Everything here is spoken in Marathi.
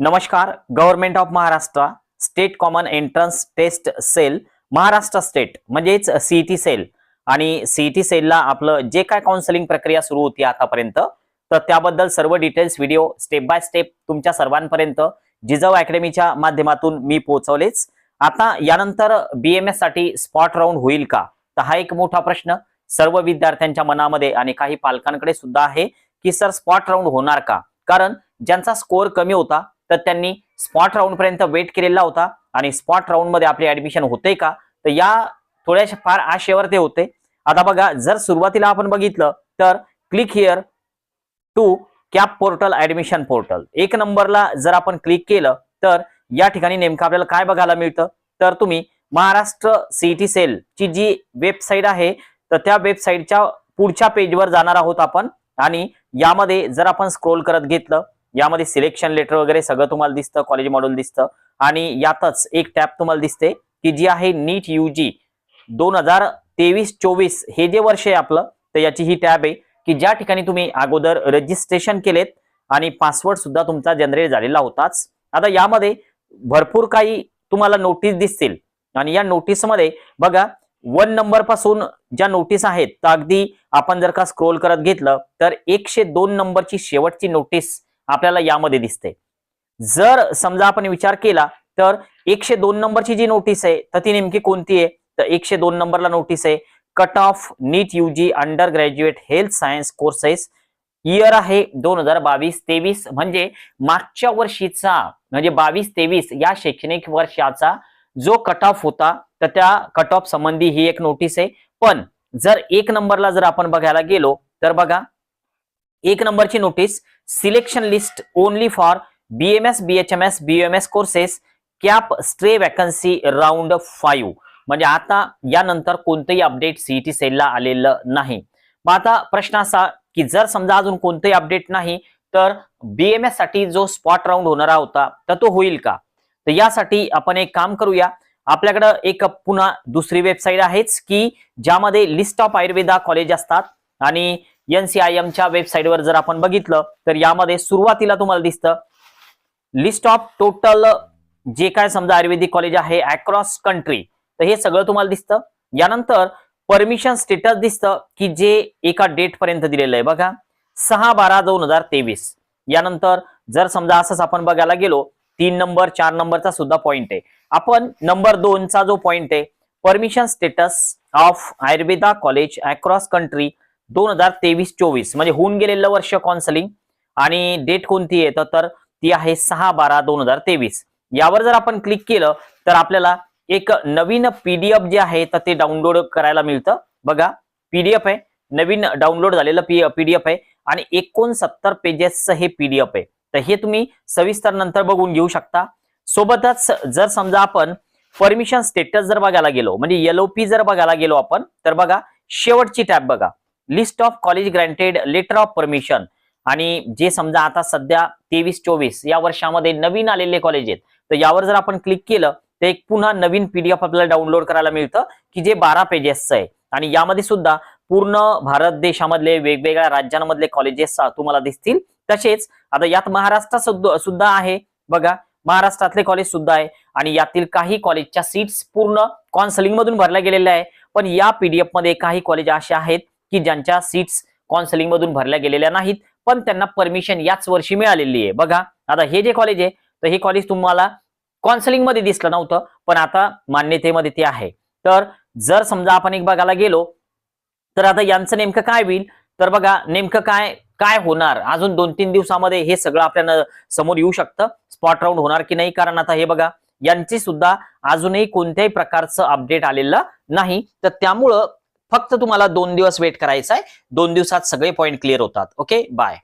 नमस्कार government of Maharashtra state common entrance test cell Maharashtra state म्हणजेच सीईटी सेल आणि सीईटी सेलला आपलं जे काय काउन्सिलिंग प्रक्रिया सुरू होती आतापर्यंत तर त्याबद्दल सर्व details video step by step तुमच्या सर्वांपर्यंत जिजाऊ अकॅडमीच्या माध्यमातून मी पोहोचवलेच. आता यानंतर बीएमएससाठी स्पॉट राऊंड होईल का? तर हा एक मोठा प्रश्न सर्व विद्यार्थ्यांच्या मनामध्ये आणि काही पालकांकडे सुद्धा आहे की सर स्पॉट राऊंड होणार का? कारण ज्यांचा स्कोअर कमी होता तर त्यांनी स्पॉट राऊंड पर्यंत वेट केलेला होता. आणि स्पॉट राऊंडमध्ये आपले ऍडमिशन होते का? तर या थोड्याशा फार आशेवर ते होते. आता बघा जर सुरुवातीला आपण बघितलं तर click here to CAP portal admission portal एक नंबरला जर आपण क्लिक केलं तर या ठिकाणी नेमकं आपल्याला काय बघायला मिळतं? तर तुम्ही महाराष्ट्र सीईटी सेल ची जी वेबसाईट आहे तर त्या वेबसाईटच्या पुढच्या पेजवर जाणार आहोत आपण. आणि यामध्ये जर आपण स्क्रोल करत घेतलं यामध्ये सिलेक्शन लेटर वगैरे सगळं तुम्हाला दिसतं कॉलेज मॉड्यूल दिसतं. आणि यातच एक टॅब तुम्हाला दिसते की जी आहे नीट यूजी दोन हजार तेवीस चोवीस हे जे वर्ष आहे आपलं तर याची ही टॅब आहे की ज्या ठिकाणी तुम्ही अगोदर रजिस्ट्रेशन केलेत आणि पासवर्ड सुद्धा तुमचा जनरेट झालेला होताच. आता यामध्ये भरपूर काही तुम्हाला नोटीस दिसतील. आणि या नोटीसमध्ये बघा वन नंबरपासून ज्या नोटीस आहेत तर अगदी आपण जर का स्क्रोल करत घेतलं तर एकशे दोन नंबरची शेवटची नोटीस आपल्याला यामध्ये दिसते. जर समजा आपण विचार केला तर एकशे दोन नंबरची जी नोटीस आहे तर ती नेमकी कोणती आहे? तर एकशे दोन नंबरला नोटीस आहे cut off NEET UG under graduate health science courses year आहे दोन हजार बावीस तेवीस म्हणजे मागच्या वर्षीचा म्हणजे बावीस तेवीस या शैक्षणिक वर्षाचा जो कट ऑफ होता तर त्या कट ऑफ संबंधी ही एक नोटीस आहे. पण जर एक नंबरला जर आपण बघायला गेलो तर बघा एक नंबरची notice selection list only for BMS BHMS BMS courses CAP stray vacancy round five म्हणजे आता यानंतर कोणतंही अपडेट सीईटी सेलला आलेलं नाही. मग आता प्रश्न असा की जर समजा अजून कोणतंही अपडेट नाही तर बीएमएससाठी जो स्पॉट राऊंड होणारा होता तर तो होईल का? तर यासाठी आपण एक काम करूया. आपल्याकडं एक पुन्हा दुसरी वेबसाईट आहेच की ज्यामध्ये लिस्ट ऑफ आयुर्वेदा कॉलेज असतात आणि एनसीआयएमच्या वेबसाईटवर जर आपण बघितलं तर यामध्ये सुरुवातीला तुम्हाला दिसतं लिस्ट ऑफ टोटल जे काय समजा आयुर्वेदिक कॉलेज आहे अक्रॉस कंट्री तर हे सगळं तुम्हाला दिसतं. यानंतर परमिशन स्टेटस दिसतं की जे एका डेट पर्यंत दिलेलं आहे. बघा सहा बारा दोन हजार तेवीस. यानंतर जर समजा असंच आपण बघायला गेलो तीन नंबर चार नंबरचा सुद्धा पॉइंट आहे. आपण नंबर दोनचा जो पॉइंट आहे permission status of Ayurveda college across country दोन हजार तेवीस चोवीस. म्हणजे होऊन गेलेलं वर्ष काउन्सिलिंग आणि डेट कोणती आहे? तर- तर ती आहे सहा बारा दोन हजार तेवीस. यावर जर आपण क्लिक केलं तर आपल्याला एक नवीन पीडीएफ जे आहे तर ते डाउनलोड करायला मिळतं. बघा पीडीएफ आहे. नवीन डाउनलोड झालेलं पी पीडीएफ आहे. आणि एकोणसत्तर पेजेसचं हे पीडीएफ आहे. तर हे तुम्ही सविस्तर नंतर बघून घेऊ शकता. सोबतच जर समजा आपण परमिशन स्टेटस जर बघायला गेलो म्हणजे एलओपी जर बघायला गेलो आपण तर बघा शेवटची टॅब बघा. List of college granted letter of permission. आणि जे समजा आता सध्या तेवीस चोवीस या वर्षामध्ये नवीन आलेले कॉलेज आहेत तर यावर जर आपण क्लिक केलं तर एक पुन्हा नवीन पीडीएफ आपल्याला डाउनलोड करायला मिळतं की जे बारा पेजेसचं आहे. आणि यामध्ये सुद्धा पूर्ण भारत देशामधले वेगवेगळ्या राज्यांमधले कॉलेजेस तुम्हाला दिसतील. तसेच आता यात महाराष्ट्र सुद्धा आहे. बघा महाराष्ट्रातले कॉलेज सुद्धा आहे. आणि यातील काही कॉलेजच्या सीट्स पूर्ण काउन्सिलिंग मधून भरल्या गेलेल्या आहे. पण या पीडीएफमध्ये काही कॉलेज असे आहेत की ज्यांच्या सीट्स काउन्सिलिंग मधून भरल्या गेलेल्या नाहीत पण त्यांना परमिशन याच वर्षी मिळालेली आहे. बघा आता हे जे कॉलेज आहे तर हे कॉलेज तुम्हाला काउन्सिलिंगमध्ये दिसलं नव्हतं पण आता मान्यतेमध्ये ते आहे. तर जर समजा आपण एक बघायला गेलो तर आता यांचं नेमकं काय होईल? तर बघा नेमकं काय काय होणार? अजून दोन तीन दिवसामध्ये हे सगळं आपल्याला समोर येऊ शकतं. स्पॉट राऊंड होणार की नाही? कारण आता हे बघा यांची सुद्धा अजूनही कोणत्याही प्रकारचं अपडेट आलेलं नाही. तर त्यामुळं फक्त तुम्हाला दोन दिवस वेट करायचा आहे दोन दिवसात सगळे पॉईंट क्लिअर होतात. Okay bye